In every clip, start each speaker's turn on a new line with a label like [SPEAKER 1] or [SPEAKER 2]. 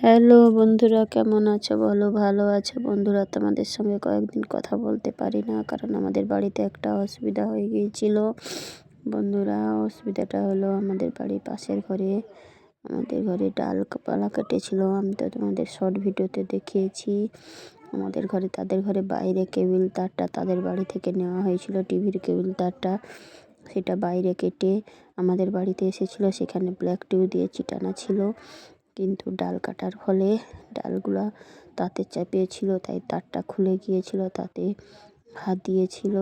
[SPEAKER 1] Hello বন্ধুরা, কেমন আছো বলো? ভালো আছো? বন্ধুরা, তোমাদের সঙ্গে কয়েকদিন কথা বলতে পারি না, কারণ আমাদের বাড়িতে একটা অসুবিধা হয়ে গিয়েছিল। বন্ধুরা, অসুবিধাটা হলো আমাদের বাড়ির পাশের ঘরে, আমাদের ঘরে ডাল পালা কেটেছিল। আমি তো তোমাদের শর্ট ভিডিওতে দেখিয়েছি। আমাদের ঘরে, তাদের ঘরে বাইরে কেবিল তারটা তাদের বাড়ি থেকে নেওয়া হয়েছিল, টিভির কেবিল তারটা সেটা বাইরে কেটে আমাদের বাড়িতে এসেছিল। সেখানে ব্ল্যাক টিউ দিয়ে চিটানা ছিল। কিন্তু ডাল কাটার ফলে ডালগুলা তাতে চাপিয়েছিল তাই তারটা খুলে গিয়েছিল, তাতে হাত দিয়েছিল।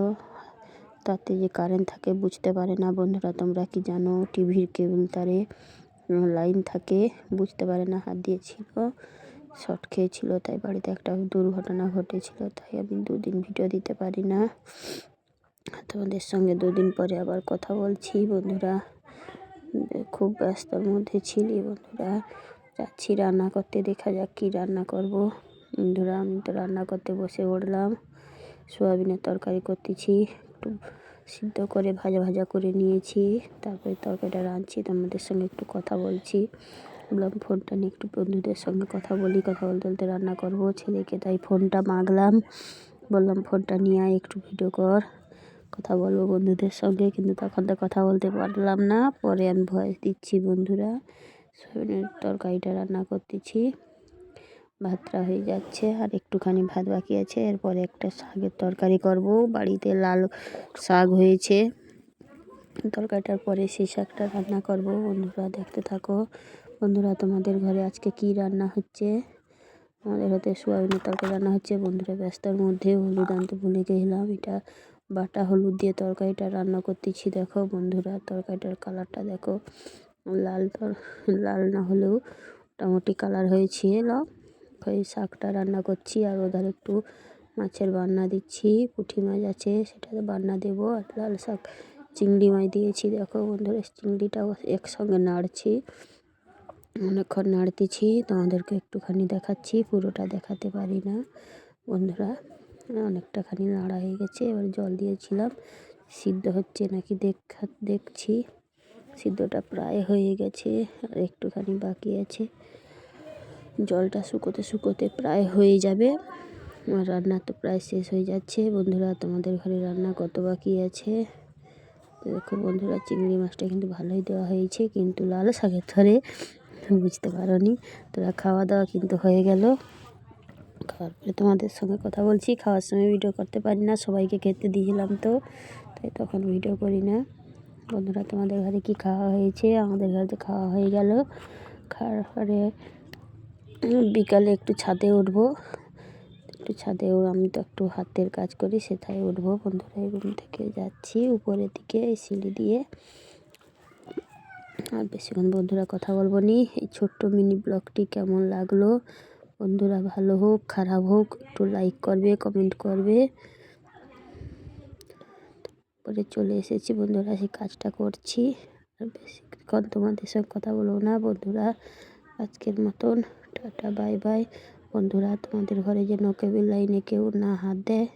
[SPEAKER 1] তাতে যে কারেন্ট থাকে বুঝতে পারে না বন্ধুরা, তোমরা কি জানো? টিভির কেবল তারে লাইন থাকে, বুঝতে পারে না, হাত দিয়েছিল শর্ট খেয়েছিল, তাই বাড়িতে একটা দুর্ঘটনা ঘটেছিল, তাই আমি দুদিন ভিডিও দিতে পারি না। তোমাদের সঙ্গে দুদিন পরে আবার কথা বলছি বন্ধুরা। খুব ব্যস্তর মধ্যে ছিলি বন্ধুরা। যাচ্ছি, রান্না করতে। দেখা যাক কী রান্না করব। বন্ধুরা, আমি তো রান্না করতে বসে পড়লাম। সোয়াবিনের তরকারি করতেছি। একটু সিদ্ধ করে ভাজা ভাজা করে নিয়েছি। তারপরে তরকারিটা রাঁধছি, তোমাদের সঙ্গে একটু কথা বলছি। বললাম, ফোনটা নিয়ে একটু বন্ধুদের সঙ্গে কথা বলি, কথা বলতে বলতে রান্না করব। ছেলেকে তাই ফোনটা মাগলাম। বললাম, ফোনটা নিয়ে আয়, একটু ভিডিও কর, কথা বলব বন্ধুদের সঙ্গে। কিন্তু তখন তো কথা বলতে পারলাম না। পরে আমি ভয়েস দিচ্ছি বন্ধুরা। সয়াবিনের তরকারিটা রান্না করতেছি। ভাতটা হয়ে যাচ্ছে আর একটুখানি ভাত বাকি আছে। এরপরে একটা শাকের তরকারি করব। বাড়িতে লাল শাক হয়েছে। তরকারিটার পরে সেই শাকটা রান্না করব। বন্ধুরা দেখতে থাকো। বন্ধুরা, তোমাদের ঘরে আজকে কি রান্না হচ্ছে? আমাদের হাতে সোয়াবিনের তরকারি রান্না হচ্ছে। বন্ধুরা, ব্যস্তর মধ্যে হলুদ আনতে ভুলে গেলাম। এটা বাটা হলুদ দিয়ে তরকারিটা রান্না করতেছি। দেখো বন্ধুরা, তরকারিটার কালারটা দেখো। লাল তর লাল না হলেও মোটামুটি কালার হয়েছে ওই শাকটা রান্না করছি আর ওধার একটু মাছের বান্না দিচ্ছি, পুঁটি মাছ আছে সেটা বান্না দেবো আর লাল শাক চিংড়ি মাছ দিয়েছি। দেখো বন্ধুরা, চিংড়িটাও একসঙ্গে নাড়ছি, অনেকক্ষণ নাড়তেছি, তোমাদেরকে একটুখানি দেখাচ্ছি, পুরোটা দেখাতে পারি না। বন্ধুরা, অনেকটাখানি নাড়া হয়ে গেছে, এবার জল দিয়েছিলাম, সিদ্ধ হচ্ছে নাকি দেখা, দেখছি। সিদ্ধটা প্রায় হয়ে গেছে, আর একটুখানি বাকি আছে। জলটা শুকোতে শুকোতে প্রায় হয়ে যাবে। আমার রান্না তো প্রায় শেষ হয়ে যাচ্ছে। বন্ধুরা, তোমাদের ঘরে রান্না কত বাকি আছে? দেখো বন্ধুরা, চিংড়ি মাছটা কিন্তু ভালোই দেওয়া হয়েছে, কিন্তু লাল শাকের ধরে বুঝতে পারো নি তোরা খাওয়া দাওয়া কিন্তু হয়ে গেল। খাওয়ার পরে তোমাদের সঙ্গে কথা বলছি। খাওয়ার সময় ভিডিও করতে পারি না, সবাইকে খেতে দিয়েছিলাম তো, তাই তখন ভিডিও করি না। বন্ধুরা, তোমাদের ঘরে কি খাওয়া হয়েছে? আমাদের ঘরে খাওয়া হয়ে গেল। খাওয়ার পরে বিকালে একটু ছাদে উঠবো। একটু ছাদে আমি তো একটু হাতের কাজ করি সেটাই উঠবো। বন্ধুরা, এই রুম থেকে যাচ্ছি উপরের দিকে, এই সিঁড়ি দিয়ে। আর বেশিক্ষণ বন্ধুরা কথা বলব নি। এই ছোট্ট মিনি ব্লগটি কেমন লাগল? বন্ধুরা, ভালো হোক, খারাপ হোক, একটু লাইক করবে কমেন্ট করবে। পরে চলে এসেছি। বন্ধুরা, সেই কাজটা করছি। আর বেশিক্ষণ তোমাদের সঙ্গে কথা বলব না। বন্ধুরা, আজকের মতন টাটা, বাই বাই। বন্ধুরা, তোমাদের ঘরে যেন কেবিল লাইনে কেউ না হাত দেয়।